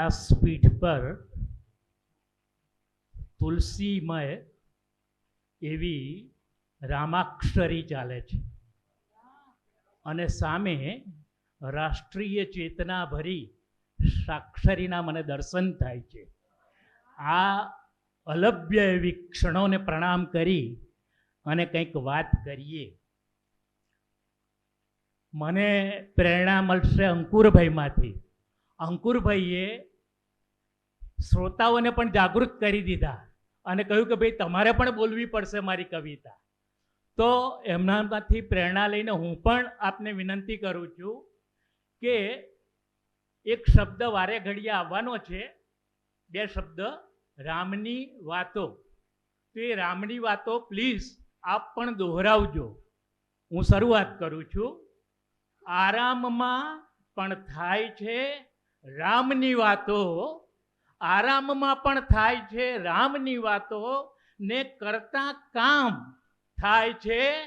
વ્યાસપીઠ પર તુલસીમય એવી રામાક્ષરી ચાલે છે. અને સામે રાષ્ટ્રીય ચેતના ભરી સાક્ષરીના મને દર્શન થાય છે. આ અલભ્ય એવી ક્ષણોને પ્રણામ કરી અને કંઈક વાત કરીએ. મને પ્રેરણા મળશે અંકુરભાઈમાંથી. અંકુરભાઈએ શ્રોતાઓને પણ જાગૃત કરી દીધા અને કહ્યું કે ભાઈ, તમારે પણ બોલવી પડશે મારી કવિતા. તો એમનામાંથી પ્રેરણા લઈને હું પણ આપને વિનંતી કરું છું કે એક શબ્દ વારે ઘડીએ આવવાનો છે, બે શબ્દ, રામની વાતો. તો એ રામની વાતો પ્લીઝ આપ પણ દોહરાવજો. હું શરૂઆત કરું છું. આરામમાં પણ થાય છે રામની વાતો. આરામમાં પણ થાય છે રામની વાતો ને કરતા કામ થાય છે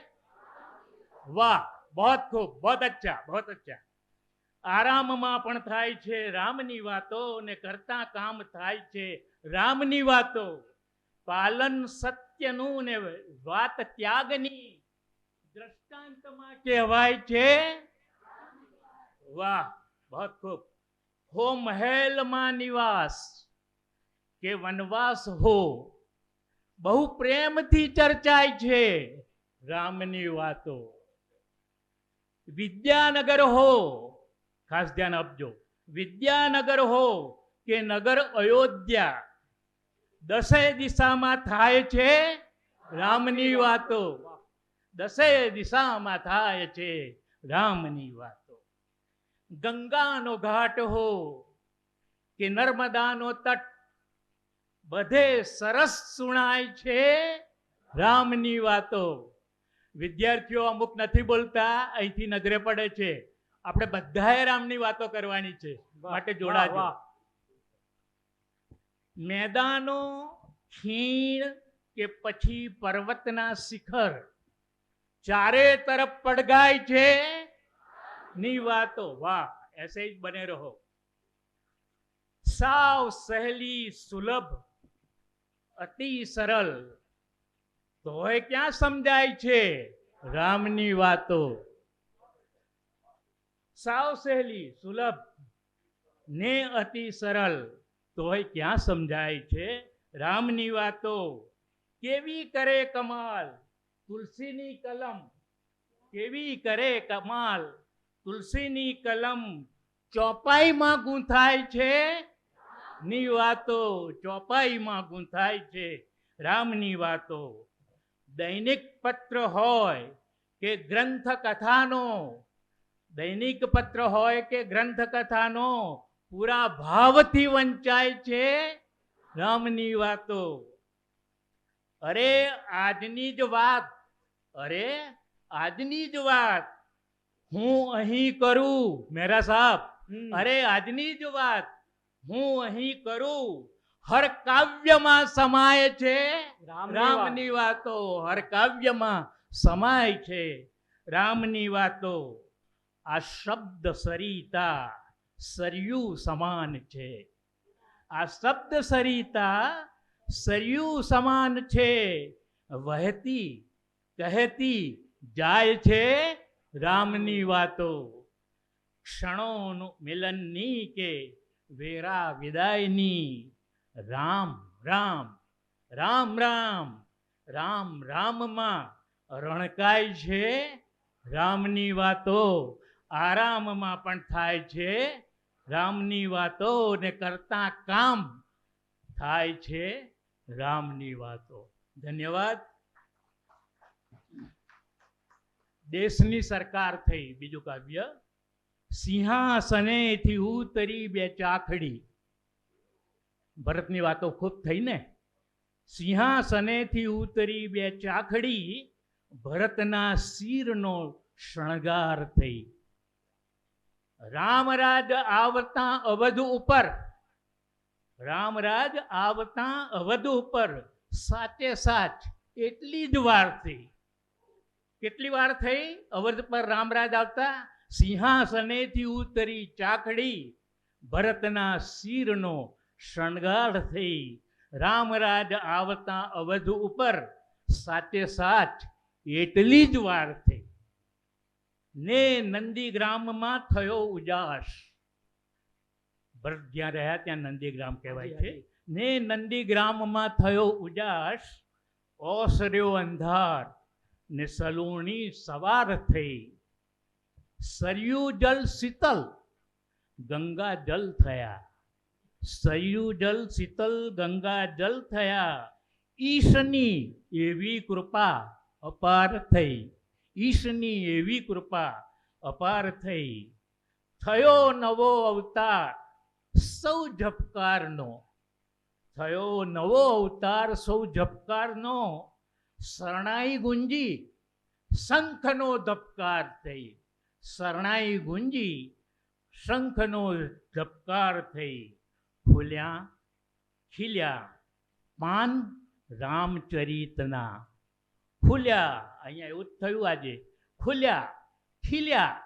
વાહ, બહોત ખૂબ, બહોત અચ્છા બહોત અચ્છા. આરામમાં પણ થાય છે રામની વાતો ને કરતા કામ થાય છે રામની વાતો. પાલન સત્યનું ને વાત ત્યાગની દ્રષ્ટાંતમાં કહેવાય છે. વાહ, બહોત ખૂબ. હો મહેલમાં નિવાસ, કે વનવાસ હો. બહુ પ્રેમથી ચર્ચાય છે રામની વાતો. વિદ્યાનગર હો, ખાસ ધ્યાન આપજો. વિદ્યાનગર હો કે નગર અયોધ્યા? દસે દિશામાં થાય છે રામની વાતો. દસે દિશામાં થાય છે રામની વાતો. ગંગાનો ઘાટ હો કે નર્મદાનો તટ. બધે સરસ સુણાય છે રામની વાતો. વિદ્યાર્થીઓ અમુક નથી બોલતા અહીંથી નજરે પડે છે. આપણે બધાએ રામની વાતો કરવાની છે. માટે જોડાજો. મેદાનો ખીણ કે પછી પર્વતના શિખર. ચારે તરફ પડગાય છે. ની વાતો, વાહ એસે જ બને રહો. સાવ સહેલી, સુલભ, અતિ સરળ. તોય ક્યાં સમજાય છે રામની વાતો? સાવ સહેલી, સુલભ, ને અતિ સરળ. તોય ક્યાં સમજાય છે રામની વાતો? કેવી કરે કમાલ? તુલસીની કલમ કેવી કરે કમાલ? તુલસીની કલમ ચોપાઈમાં ગૂંથાય છે? ની વાતો ચોપાઈમાં ગૂંથાય છે. રામની વાતો દૈનિક પત્ર હોય કે ગ્રંથ કથાનો દૈનિક પત્ર હોય કે ગ્રંથ કથાનો પૂરા ભાવથી વંચાય છે? રામની વાતો. અરે, આજની જ વાત. અરે, આજની જ વાત. હું અહીં કરું મેરા સાહેબ. અરે આજની જ વાત. હું અહીં કરું. હર કાવ્યમાં સમાય છે. રામની વાતો હર કાવ્યમાં સમાય છે. રામની વાતો. આ શબ્દ સરિતા સરયુ સમાન છે. આ શબ્દ સરિતા સરયુ સમાન છે. વહેતી કહેતી જાય છે. રામની વાતો, ક્ષણોનું મિલનની કે વેરા વિદાયની? રામ રામ રામ રામ રામ, રામમાં રણકાય છે? રામની વાતો આરામમાં પણ થાય છે? રામની વાતો ને કરતા કામ થાય છે? રામની વાતો. ધન્યવાદ. દેશની સરકાર થઈ. બીજું કાવ્ય સિંહાસનેથી ઉતરી બે ચાખડી. ભરતની વાતો ખૂબ થઈ ને? સિંહાસનેથી ઉતરી બે ચાખડી, ભરતના શિરનો શણગાર થઈ. રામરાજ આવતા અવધ ઉપર. રામરાજ આવતા અવધ ઉપર. સાચે સાચ, એટલી જ વાર થઈ. કેટલી વાર થઈ? અવધ પર રામરાજ આવતા સિંહાસનેથી ઉતરી ચાકડી ભરતના શિરનો શણગાર થઈ. રામરાજ આવતા અવધ ઉપર સાતે સાત એટલી જ વાર થઈ. ને નંદીગ્રામમાં થયો ઉજાસ. ભરત જ્યાં રહ્યા ત્યાં નંદીગ્રામ કહેવાય છે. ને નંદીગ્રામમાં થયો ઉજાસ ઓસર્યો અંધાર. ને સલુણી સવાર થઈ. સરયુ જલ શીતલ, ગંગા જલ થયા. સરયુ જલ શીતલ, ગંગા જલ થયા. ઈશની એવી કૃપા અપાર થઈ. ઈશની એવી કૃપા અપાર થઈ. થયો નવો અવતાર, સૌ ઝપકારનો થયો નવો અવતાર, સૌ ઝપકારનો શરણાઈ ગુંજી શંખનો ધબકાર થઈ. શરણાઈ ગુંજી શંખનો ધબકાર થઈ. ખુલ્યા ખીલ્યા પાન રામચરિતના. ખુલ્યા અહીંયા એવું જ થયું આજે. ખુલ્યા ખીલ્યા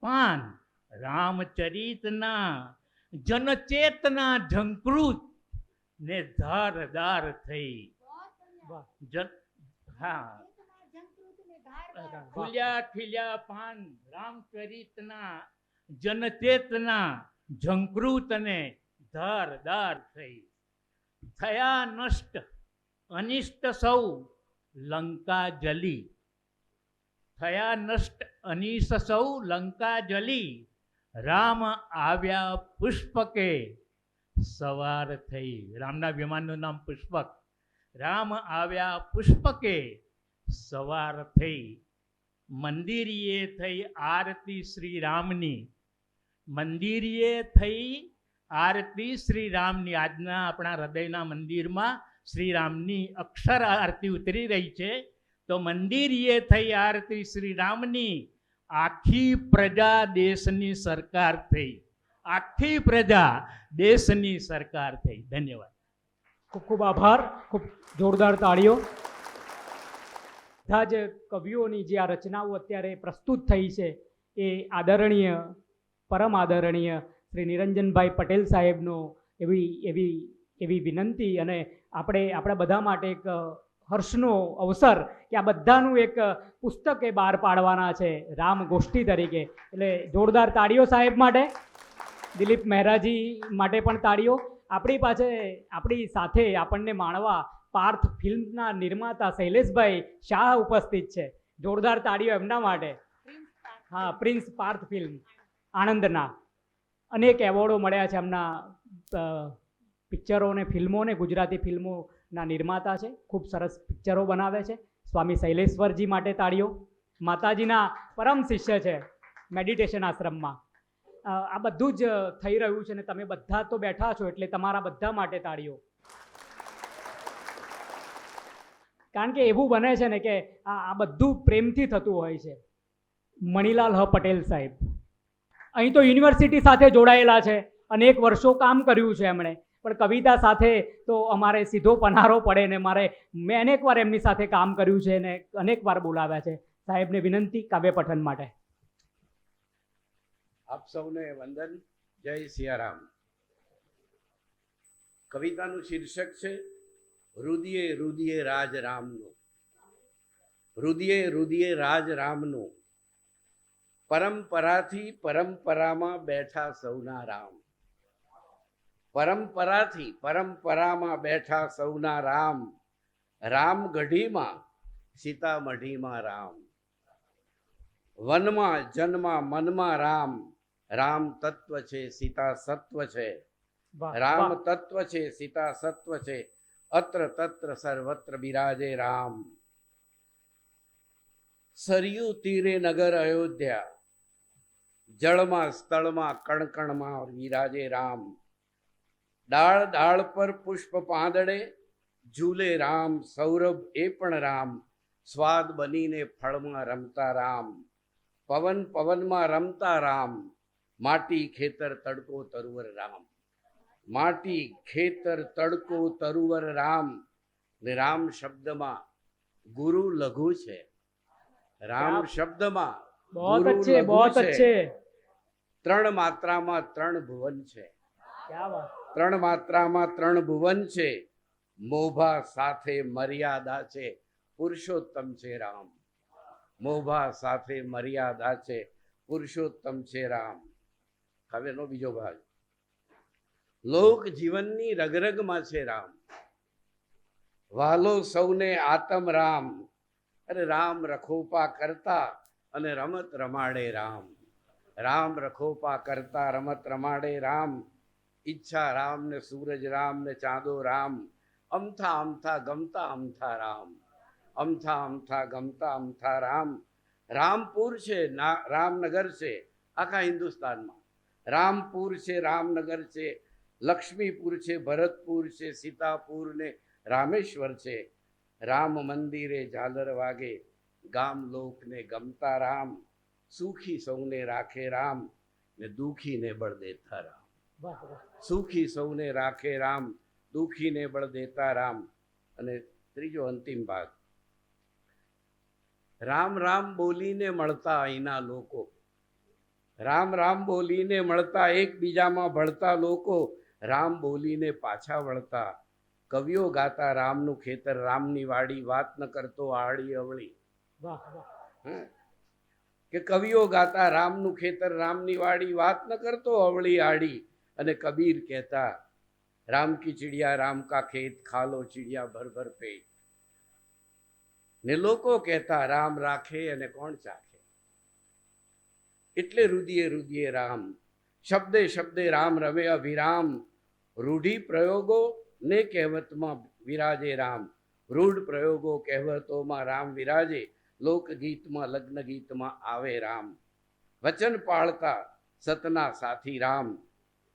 પાન રામચરિતના. જનચેતના ઝંકૃત ને ધારદાર થઈ. જન હા. ખુલ્યા ખીલ્યા પાન રામચરિતના જનચેતના ઝંકૃત અને ધારદાર થઈ. થયા નષ્ટ અનિષ્ટ સૌ લંકા જલી. થયા નષ્ટ અનિષ્ટ સૌ લંકા જલી. રામ આવ્યા પુષ્પકે સવાર થઈ. રામના વિમાનનું નામ પુષ્પક. રામ આવ્યા પુષ્પકે સવાર થઈ. મંદિરીએ થઈ આરતી શ્રી રામની મંદિરીએ થઈ આરતી શ્રી રામની આજના આપણા હૃદયના મંદિરમાં શ્રી રામની અક્ષર આરતી ઉતરી રહી છે. તો મંદિરીએ થઈ આરતી શ્રી રામની આખી પ્રજા દેશની સરકાર થઈ. આખી પ્રજા દેશની સરકાર થઈ. ધન્યવાદ. ખૂબ ખૂબ આભાર, ખૂબ જોરદાર તાળીઓ. બધા જ કવિઓની જે આ રચનાઓ અત્યારે પ્રસ્તુત થઈ છે એ આદરણીય, પરમ આદરણીય શ્રી નિરંજનભાઈ પટેલ સાહેબનો એવી એવી એવી વિનંતી અને આપણે, આપણા બધા માટે એક હર્ષનો અવસર કે આ બધાનું એક પુસ્તક એ બહાર પાડવાના છે રામ ગોષ્ઠી તરીકે. એટલે જોરદાર તાળીઓ સાહેબ માટે, દિલીપ મહેરાજી માટે પણ તાળીઓ. આપણી પાસે, આપણી સાથે આપણને માણવા પાર્થ ફિલ્મના નિર્માતા શૈલેષભાઈ શાહ ઉપસ્થિત છે. જોરદાર તાળીઓ એમના માટે. હા, પ્રિન્સ પાર્થ ફિલ્મ, આણંદના. અનેક એવોર્ડો મળ્યા છે એમના પિક્ચરો અને ફિલ્મો ને, ગુજરાતી ફિલ્મોના નિર્માતા છે. ખૂબ સરસ પિક્ચરો બનાવે છે. સ્વામી શૈલેશ્વરજી માટે તાળીઓ. માતાજીના પરમ શિષ્ય છે. મેડિટેશન આશ્રમમાં. આ બધું જ થઈ રહ્યું છે ને તમે બધા તો બેઠા છો એટલે તમારા બધા માટે તાળીઓ. કારણ કે એવું બને છે ને કે આ બધું પ્રેમથી થતું હોય છે. મણિલાલ હ. પટેલ સાહેબ. અહીં તો યુનિવર્સિટી સાથે જોડાયેલા છે અનેક વર્ષો કામ કર્યું છે એમણે. પણ કવિતા સાથે તો અમારે સીધો પનારો પડે ને મારે, મેં અનેક વાર એમની સાથે કામ કર્યું છે ને અનેક વાર બોલાવ્યા છે. સાહેબને વિનંતી કાવ્ય પઠન માટે. આપ સૌને વંદન. જય સિયારામ. કવિતાનું શીર્ષક છે, રુદિયે રુદિયે રાજ રામનું રુદિયે રુદિયે રાજ રામનું પરંપરાથી પરંપરામાં બેઠા સૌના રામ. પરંપરાથી પરંપરામાં બેઠા સૌના રામ. રામ ગઢીમાં, સીતામઢીમાં રામ. વનમાં, જન્મા, મનમાં રામ. રામ તત્વ છે સીતા સત્વ છે. રામ તત્વ છે સીતા સત્વ છે. અત્ર તત્ર સર્વત્ર બિરાજે રામ. સરયુ તીરે નગર અયોધ્યા. જળમાં સ્થળમાં કણકણમાં વિરાજે રામ. ડાળ ડાળ પર પુષ્પ પાંદડે ઝૂલે રામ. સૌરભ એ પણ રામ. સ્વાદ બનીને ફળમાં રમતા રામ. પવન પવનમાં રમતા રામ. માટી ખેતર તડકો તરુવર રામ. માટી ખેતર તડકો તરુવર રામ. ને રામ શબ્દમાં ગુરુ લઘુ છે. રામ શબ્દમાં બહોત અચ્છે બહોત. અચ્છે. ત્રણ માત્રામાં ત્રણ ભુવન છે. ત્રણ માત્રામાં ત્રણ ભુવન છે. મોભા સાથે મર્યાદા છે. પુરુષોત્તમ છે રામ. મોભા સાથે મર્યાદા છે. પુરુષોત્તમ છે રામ. હવે એનો બીજો ભાગ. લોક જીવનની રગરગમાં છે રામ. વાલો સૌને આતમ રામ. અરે રામ રખોપા કરતા અને રમત રમાડે રામ. રામ રખોપા કરતા, રમત રમાડે રામ. ઈચ્છા રામ ને સૂરજ રામ ને ચાંદો રામ. અમથા અમથા ગમતા અમથા રામ. અમથા અમથા ગમતા અમથા રામ. રામપુર છે રામનગર છે, આખા હિન્દુસ્તાનમાં. રામપુર છે રામનગર છે લક્ષ્મીપુર છે ભરતપુર છે સીતાપુર ને રામેશ્વર છે. રામ મંદિરે ઝાલર વાગે ગામ લોકને ગમતા રામ સુખી સૌને રાખે રામ ને દુખીને બળ દેતા રામ. સુખી સૌને રાખે રામ દુખીને બળ દેતા રામ. અને ત્રીજો અંતિમ ભાગ. રામ રામ બોલીને મળતા અહીંના લોકો. રામ રામ બોલીને મળતા એકબીજામાં ભળતા લોકો રામ બોલીને પાછા વળતા. કવિઓ ગાતા રામનું ખેતર રામની વાડી વાત ન કરતો આડી અવળી? કે કવિઓ ગાતા રામનું ખેતર રામની વાડી વાત ન કરતો અવળી આડી. અને કબીર કહેતા રામ કી ચિડિયા રામ કા ખેત ખાલો ચિડિયા ભર ભર પેટ. ને લોકો કહેતા રામ રાખે અને કોણ ચાખે? એટલે રુદિયે રુદિયે રામ. શબ્દે શબ્દે રામ રમે અભિરામ. રૂઢિ પ્રયોગો ને કહેવતમાં વિરાજે રામ. રૂઢ પ્રયોગો કહેવતોમાં રામ વિરાજે. લોકગીતમાં લગ્ન ગીતમાં આવે રામ. વચન પાળતા સતના સાથી રામ.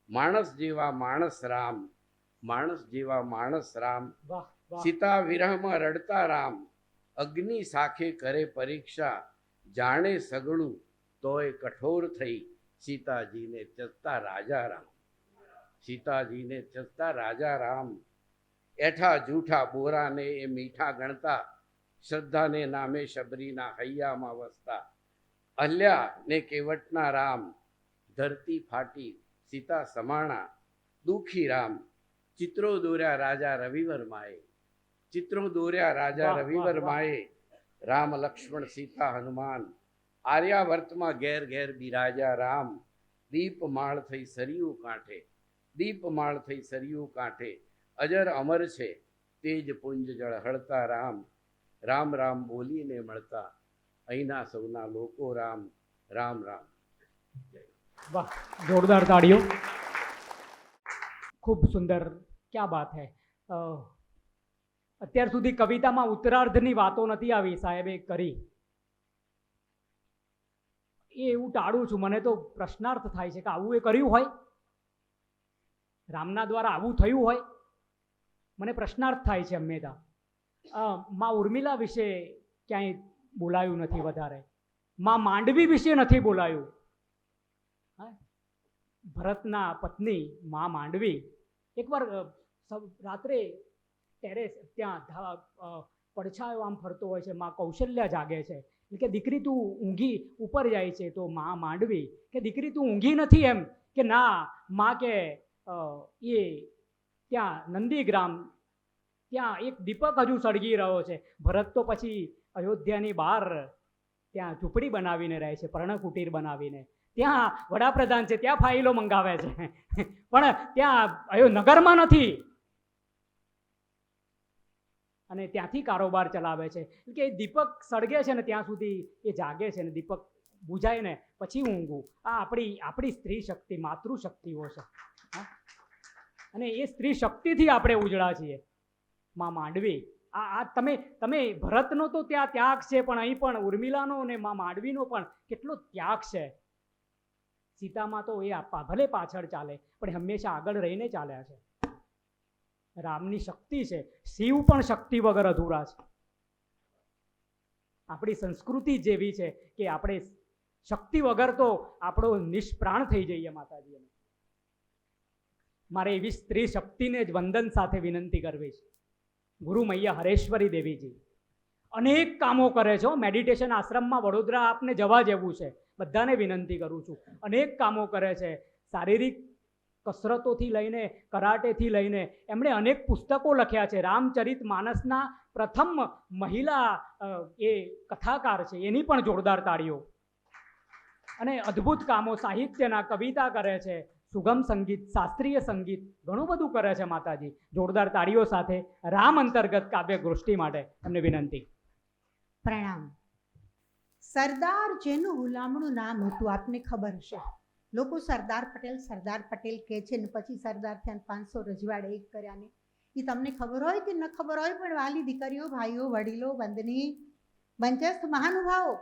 માણસ જેવા માણસ રામ. માણસ જેવા માણસ રામ. સીતા વિરહમાં રડતા રામ. અગ્નિ સાખે કરે પરીક્ષા. જાણે સગળું તોય કઠોર થઈ સીતાજીને ચસતા રાજા રામ સીતાજીને ચસતા રાજા રામ એઠા જૂઠા બોરાને એ મીઠા ગણતા શ્રદ્ધાને નામે શબરીના હૈયામાં વસતા. અલ્યા ને કેવટના રામ. ધરતી ફાટી સીતા સમાણા. દુખી રામ. ચિત્રો દોર્યા રાજા રવિવર્માએ ચિત્રો દોર્યા રાજા રવિવર્માએ રામ લક્ષ્મણ સીતા હનુમાન. આર્યાવર્તમાં ઘેર ઘેર બિરાજા રામ. દીપમાળ થઈ સરયુ કાંઠે. દીપમાળ થઈ સરયુ કાંઠે. અજર અમર છે, તેજ પુંજ જળ હળતા રામ. રામ રામ બોલીને મળતા અહીંના સૌના લોકો રામ રામ રામ. વાહ, જોરદાર તાળીઓ. ખૂબ સુંદર, ક્યાં વાત હે? અત્યાર સુધી કવિતામાં ઉત્તરાર્ધની વાતો નથી આવી, સાહેબે કરી. એ એવું ટાળું છું. મને તો પ્રશ્નાર્થ થાય છે કે આવું એ કર્યું હોય? રામના દ્વારા આવું થયું હોય? મને પ્રશ્નાર્થ થાય છે હંમેશા. માં ઉર્મિલા વિશે ક્યાંય બોલાયું નથી વધારે. માં માંડવી વિશે નથી બોલાયું? ભરતના પત્ની માં માંડવી એકવાર રાત્રે ટેરેસ, ત્યાં પડછાયો આમ ફરતો હોય છે. માં કૌશલ્યા જાગે છે. કે દીકરી તું ઊંઘી ઉપર જાય છે તો માં માંડવી. કે દીકરી તું ઊંઘી નથી એમ કે ના, માં કે એ ત્યાં નંદીગ્રામ, ત્યાં એક દીપક હજુ સળગી રહ્યો છે. ભરત તો પછી અયોધ્યાની બહાર ત્યાં ઝૂંપડી બનાવીને રહે છે, પર્ણકુટીર બનાવીને. ત્યાં વડાપ્રધાન છે, ત્યાં ફાઇલો મંગાવે છે. પણ ત્યાં અયો નગરમાં નથી. અને ત્યાંથી કારોબાર ચલાવે છે. એટલે કે દીપક સળગે છે ને ત્યાં સુધી એ જાગે છે ને દીપક બુજાય ને પછી ઊંઘું આ આપણી આપણી સ્ત્રી શક્તિ, માતૃશક્તિઓ છે? અને એ સ્ત્રી શક્તિથી આપણે ઉજળા છીએ. માં માંડવી. આ આ તમે તમે ભરતનો તો ત્યાં ત્યાગ છે, પણ અહીં પણ ઉર્મિલાનો અને માં માંડવીનો પણ કેટલો ત્યાગ છે. સીતામાં તો એ ભલે પાછળ ચાલે, પણ હંમેશા આગળ રહીને ચાલ્યા છે. રામની શક્તિ છે. શિવ પણ શક્તિ વગર અધૂરા છે. આપણી સંસ્કૃતિ જેવી છે કે આપણે શક્તિ વગર તો આપણો નિષ્પ્રાણ થઈ જઈએ માતાજી મારે એવી સ્ત્રી શક્તિને જ વંદન સાથે વિનંતી કરવી છે. ગુરુ મૈયા હરેશ્વરી દેવીજી, અનેક કામો કરે છે મેડિટેશન આશ્રમમાં વડોદરા આપને જવા જેવું છે. બધાને વિનંતી કરું છું. અનેક કામો કરે છે. શારીરિક કસરતોથી લઈને, કરાટેથી લઈને એમણે અનેક પુસ્તકો લખ્યા છે. રામચરિત માનસના પ્રથમ મહિલા એ કથાકાર છે. એની પણ જોરદાર તાળીઓ. અને અદ્ભુત કામો સાહિત્યના કવિતા કરે છે. સુગમ સંગીત, શાસ્ત્રીય સંગીત ઘણું બધું કરે છે માતાજી. જોરદાર તાળીઓ સાથે રામ અંતર્ગત કાવ્ય ગોષ્ઠી માટે એમને વિનંતી. પ્રણામ. સરદાર જેનું હુલામણું નામ હતું, આપને ખબર હશે. લોકો સરદાર પટેલ સરદાર પટેલ કહે છે ને પછી સરદાર થયા પાંચસો રજવાડે એક કર્યા ને. એ તમને ખબર હોય કે ન ખબર હોય, પણ વાલી દીકરીઓ, ભાઈઓ, વડીલો, વંદની મંચસ્થ મહાનુભાવો,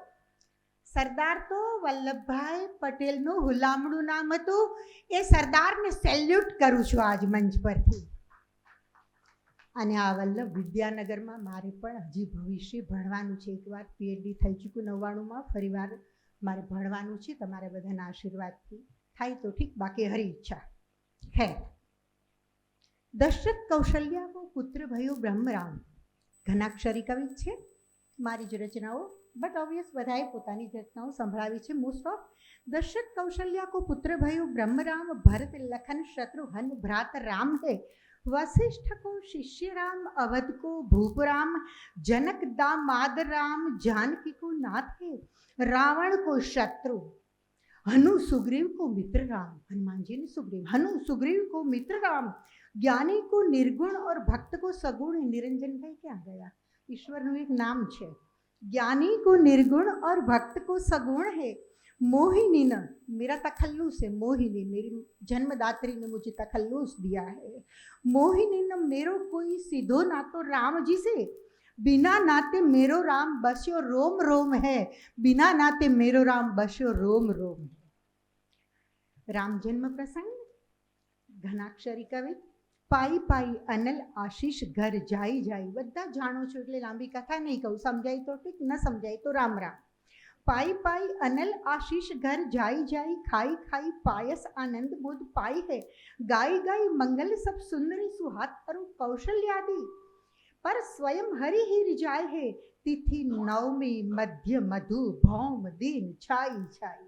સરદાર તો વલ્લભભાઈ પટેલનું હુલામણું નામ હતું. એ સરદારને સેલ્યુટ કરું છું આજ મંચ પરથી. અને આ વલ્લભ વિદ્યાનગરમાં મારે પણ હજી ભવિષ્ય ભણવાનું છે. એકવાર પીએચડી થઈ ચૂક્યું, નવ્વાણુંમાં ફરીવાર મારે ભણવાનું છે, તમારા બધાના આશીર્વાદથી. થાય તો ઠીક, બાકી હરી ઈચ્છા. હે. દશરથ કૌશલ્યાનો પુત્ર ભયો બ્રહ્મરામ. ઘનાક્ષરી કવિ છે. મારી જ રચનાઓ બટ ઓબ્વિયસ બધાએ પોતાની જ રચનાઓ સંભળાવી છે મોસ્ટ ઓફ દશરથ કૌશલ્યા કો પુત્ર ભયો બ્રહ્મરામ, ભરત લખન શત્રુઘ્ન ભ્રાત રામ હે. वशिष्ठ को शिष्य राम अवध को भूपराम जनक दामाद राम जानकी को नाथे रावण को शत्रु, हनु सुग्रीव को मित्र राम हनुमान जी ने सुग्रीव, हनु सुग्रीव को मित्र राम ज्ञानी को निर्गुण और भक्त को सगुण निरंजन भाई क्या गया। ईश्वर नु एक नाम छे ज्ञानी को निर्गुण और भक्त को सगुण है। मोहिनी न मेरा तखल्लुस है मोहिनी मेरी जन्मदात्री ने मुझे तखल्लुस दिया है मोहिनी न मेरो कोई सीधो ना तो राम जी से बिना नाते मेरो राम बस्यो रोम रोम है बिना नाते मेरो राम बस्यो रोम रोम है राम जन्म प्रसंग ઘનાક્ષરી કવિ પાઈ પાઈ અનલ આશીષ ઘર જાય જાય બધા જાણો છો એટલે લાંબી કથા નહીં કહું સમજાય તો ઠીક ન સમજાય તો રામ રામ પાઈ પાઈ અનલ આશીષ ઘર જાઈ જાય, ખાઈ ખાઈ પાયસ આનંદ બુદ્ધ પાઈ હે. ગાય ગાય મંગલ સબ સુંદરી સુહાત અરુ કૌશલ્યાદિ. પર સ્વયં હરિ હિ રિજાય હે. તિથિ નવમી મધ્ય મધુ ભૌમ દિન છાઈ છાઈ.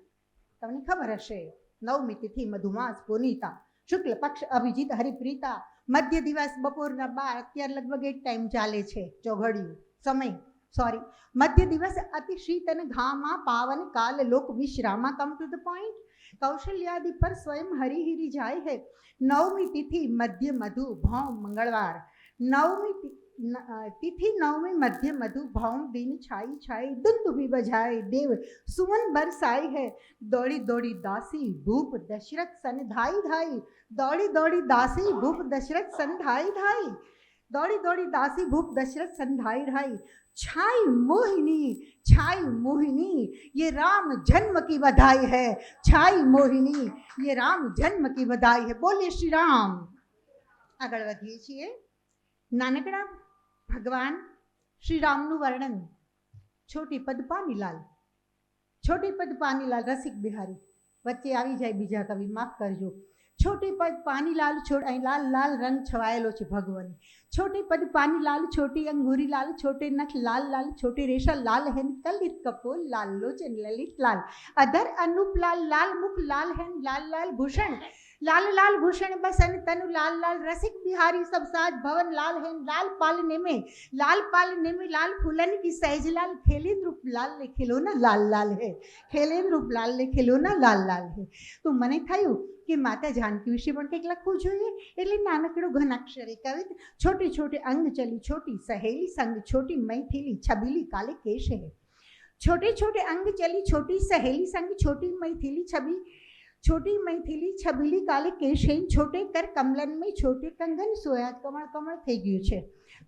તમને ખબર હશે, નવમી તિથિ મધુમાસ પુનીતા. શુક્લ પક્ષ અભિજીત હરિપ્રીતા. મધ્ય દિવસ બપોરના બાર, અત્યારે લગભગ એક ટાઈમ ચાલે છે, ચોઘડિયું. સમય સોરી મધ્ય દિવસ અતિ શીત અને ઘામાં પાવન કાલ લોક વિશ્રામા કમ ટુ ધ પોઈન્ટ કૌશલ્યાદિ પર સ્વયં હરિહિરી જાય હે નવમી તિથિ મધ્ય મધુ ભૌ મંગળવાર નવમી તિથિ નવમી મધ્ય મધુ ભૌમ દિન છાઈ છાઈ દુંદુભી બજાય દેવ સુવન બરસાઈ હે દોડી દોડી દાસી ભૂપ દશરથ સન ધાઈ ધાઈ દોડી દોડી દાસી ભૂપ દશરથ સન ધાઈ ધાઈ દોડી દોડી દાસી ભૂપ દશરથ સન ધાઈ दशरथ सन धाई धाई छाई मोहिनी छाई मोहिनी ये राम जन्म की बधाई है छाई मोहिनी ये राम जन्म की बधाई है बोलिए श्री राम આગળ વધીએ છીએ નાનકડા ભગવાન શ્રી રામનું વર્ણન છોટી પદ પાનીલાલ છોટી પદ પાનીલાલ રસિક બિહારી વચ્ચે આવી જાય બીજા કવિ માફ કરજો છોટી પદ પાનીલાલ છોડ અહીં લાલ લાલ રંગ છવાયેલો છે ભગવાન छोटे पद पानी लाल छोटी अंगूरी लाल छोटे नख लाल लाल छोटे रेशा लाल है कलित कपोल लाल लोचन ललित लाल अधर अनूप लाल लाल मुख लाल है लाल लाल भूषण लाल लाल भूषण बसन तनु लाल लाल रसिक बिहारी सब साज भवन लाल है लाल पालने में लाल पालने में लाल फूलन की सहज लाल खेलेंद्र रूप लाल ने खिलौना लाल लाल है ખેલેન્દ્ર રૂપ લાલ ને ખિલોના લાલ લાલ હે તો મને થયું કે માતા જાનકી વિશે પણ કંઈક લખવું જોઈએ? એટલે નાનકડું ઘનાક્ષરે કવિત છોટી છોટી અંગ ચલી છોટી સહેલી, સંગ છોટી મૈથિલી, છબીલી કાલે કેશ? હે છોટે છોટે અંગ ચલી છોટી સહેલી, સંગ છોટી મૈથિલી, છબી, છોટી મૈથિલી, છબીલી કાલે કેશ? હે છોટે કર કમલન મેં છોટે કંગન, સોયા કમળ કમળ થઈ ગયું છે.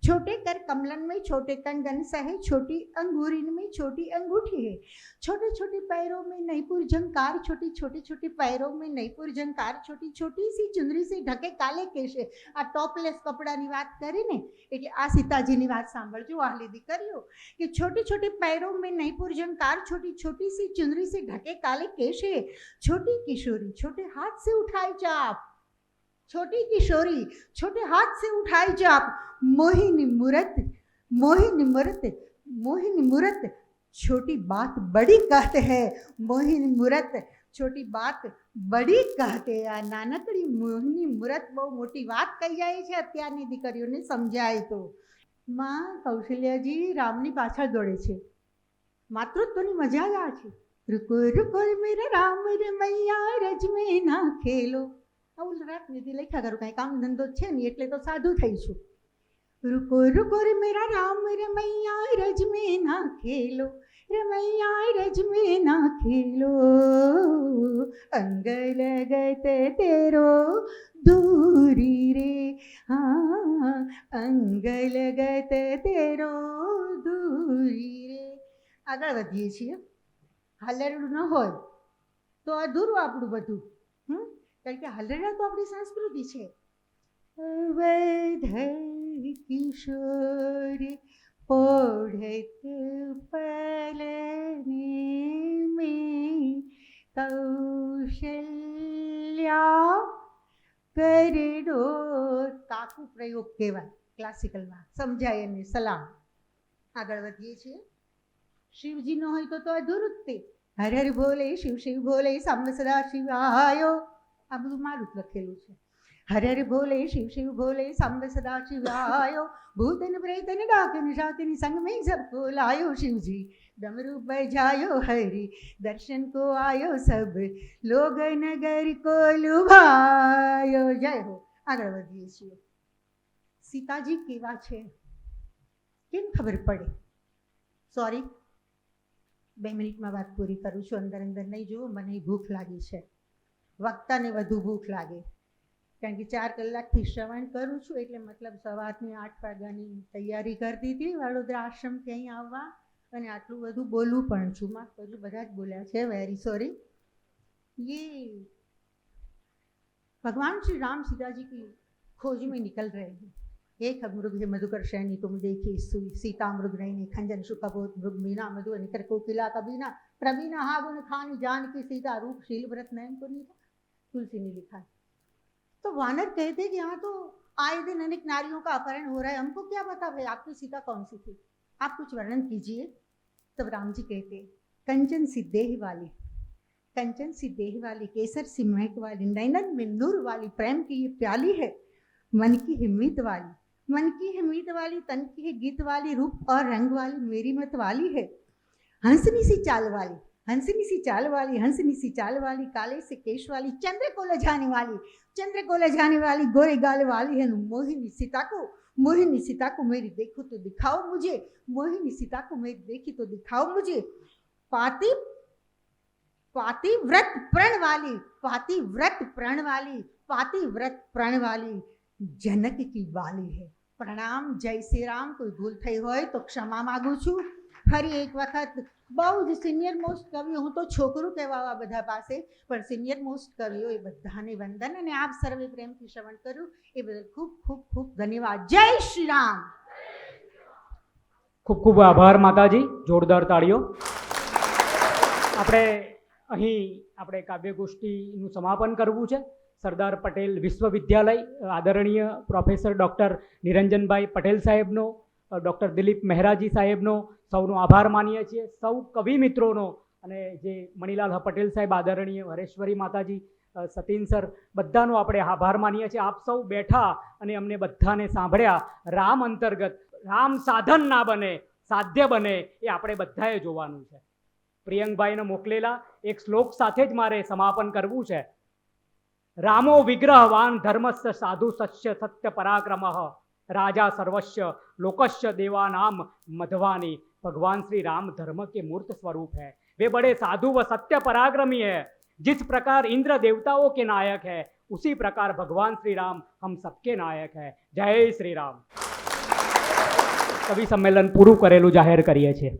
छोटे कर कमलन में छोटे कंगन सहे छोटी अंगूरिन में छोटी अंगूठी है छोटे छोटे पैरों में नईपुर झंकार छोटी छोटी छोटी पैरों में नईपुर झंकार छोटी छोटी सी ચુંદડી से ઢકે કાલે કેશે આ ટોપલેસ કપડાની વાત કરીને એટલે આ સીતાજીની વાત સાંભળજો વાહલી દીકરીઓ કે छोटी छोटी पैरों में नईपुर झंकार छोटी छोटी सी चुंदरी से ढके काले केशे छोटी किशोरी छोटे हाथ से उठाई चाप छोटी किशोरी छोटे हाथ से उठाई चाप मोहिनी मूरत मोहिनी मूरत मोहिनी मूरत छोटी बात बड़ी कहते हैं मोहिनी मूरत છોટી બાત બડી કહતે આ નાનકડી મોહની મુરત બહુ મોટી વાત કહી જાય છે અત્યારની દીકરીઓને સમજાય તો માં કૌશલ્યાજી રામની પાછળ દોડે છે માતૃત્વની મજા જ આ છે રૂકો રૂકો રે મેરા રામ રે મૈયા રજ મેં ના ખેલો આવું રાત વિધિ લખ્યા કરું, કાંઈ કામ ધંધો છે ને એટલે તો સાધુ રૂકો રૂકો રે મેરા રામ, રે મૈયા, રજ મેં ના ખેલો, રે મૈયા, રજ મેં ના ખેલો. અંગ લગત તેરો દૂરી રે, હા અંગ લગત તેરો દૂરી રે. આગળ વધીએ છીએ. હાલરડું ન હોય તો અધૂરું આપણું બધું, હમ? કારણ કે હલરડા તો આપણી સંસ્કૃતિ છે. અવધ કિશોર પોઢત પલને મેં કૌશલ્યા કરડો કાકુ પ્રયોગ કહેવાય ક્લાસિકલમાં. સમજાય એને સલામ. આગળ વધીએ છીએ. શિવજીનો હોય તો તો અધૂરું જ તે હર હર ભોલે શિવ શિવ ભોલે સામ સદા શિવાયો. આ બધું મારું જ લખેલું છે. હરિહર ભોલે, શિવ શિવ ભોલે સાંબ સદા શિવાયો ભૂતન, પ્રેતન, ડાકન, જાતની સંગ મેં સબ શિવજી. ડમરૂ બજાયો હરી, દર્શન કો આયો સબ. લોગ નગર કો લુભાયો. જય હો. આગળ વધીએ છીએ. સીતાજી કેવા છે? કેમ ખબર પડે? સોરી બે મિનિટમાં વાત પૂરી કરું છું. અંદર અંદર નહીં જુઓ. મને ભૂખ લાગી છે. વક્તાને વધુ ભૂખ લાગે કારણ કે ચાર કલાકથી શ્રવણ કરું છું એટલે મતલબ સવારની આઠ વાગ્યાની તૈયારી કરતી હતી વડોદરા આશ્રમથી અહીં આવવા અને આટલું બધું બોલવું પણ છું માફ કરજો બધા જ બોલ્યા છે વેરી સોરી ये भगवान श्री राम सीता जी की खोज में निकल रहे हैं एक मृग है मधुकर शैनी तुम देखी सुई सीता मृग नहीं खंजन सुखबोध मृग मीना मधु निकर कोकिला कबीना प्रवीणा हा गुण खान जान की सीता रूप शील व्रत नयन को नीता तुलसी ने लिखा है। तो वानर कहते कि यहाँ तो आए दिन अनेक नारियों का अपहरण हो रहा है, हमको क्या पता भाई आपकी सीता कौन सी थी? आप कुछ वर्णन कीजिए। तब राम जी कहते, कंचन सिद्धेह वाली, कंचन सिद्धेह वाली, केसर सिमहक वाली, नैनन नूर वाली, प्रेम की ये प्याली है, मन की हिम्मत वाली, मन की हिम्मत वाली, तन की है गीत वाली, रूप और रंग वाली, मेरी मत वाली है, हंसनी सी चाल वाली हंसनी सी चाल वाली हंसनी सी चाल वाली काले से केश वाली चंद्र को लजाने वाली चंद्र को लजाने वाली गोरे गाल वाली है मोहिनी सीता को मोहिनी सीता को मेरी देखो तो दिखाओ मुझे मोहिनी सीता को मेरी देखी तो दिखाओ मुझे पाती पाती व्रत प्रण वाली पाती व्रत प्रण वाली पाती व्रत प्रण वाली જનક કી વાલી હે પ્રણામ જય શ્રી રામ કોઈ ભૂલ થઈ હોય તો ક્ષમા માગું છું ફરી એક વખત બહુ જ સિનિયર મોસ્ટ કવિઓ હું તો છોકરું કહેવાવા બધા પાસે, પણ સિનિયર મોસ્ટ કવિઓ એ બધાને વંદન અને આપ સર્વે પ્રેમથી શ્રવણ કર્યું. એ બદલ ખૂબ ખૂબ ખૂબ ધન્યવાદ. જય શ્રી રામ. ખૂબ ખૂબ આભાર, માતાજી. જોરદાર તાળીઓ. આપણે અહીં આપણે કાવ્યગોષ્ઠીનું સમાપન કરવું છે. સરદાર પટેલ વિશ્વવિદ્યાલય, આદરણીય પ્રોફેસર ડૉક્ટર નિરંજનભાઈ પટેલ સાહેબનો ડૉક્ટર દિલીપ મહેરાજી સાહેબનો સૌનો આભાર માનીએ છીએ. સૌ કવિ મિત્રોનો અને જે મણિલાલ પટેલ સાહેબ, આદરણીય હરેશ્વરી માતાજી સતીન સર, બધાનો આપણે આભાર માનીએ છીએ. આપ સૌ બેઠા અને અમને બધાને સાંભળ્યા. રામ અંતર્ગત, રામ સાધન ના બને, સાધ્ય બને એ આપણે બધાએ જોવાનું છે. પ્રિયંકભાઈને મોકલેલા એક શ્લોક સાથે જ મારે સમાપન કરવું છે. રામો વિગ્રહવાન ધર્મસ્થ સાધુ સત્ય સત્ય પરાક્રમ. राजा सर्वस्व लोकस्य देवानाम मधवानी भगवान श्री राम धर्म के मूर्त स्वरूप है वे बड़े साधु व सत्य पराक्रमी है जिस प्रकार इंद्र देवताओं के नायक है उसी प्रकार भगवान श्री राम हम सबके नायक है जय श्री राम કવિ સંમેલન પૂરું કરેલું જાહેર કરીએ છીએ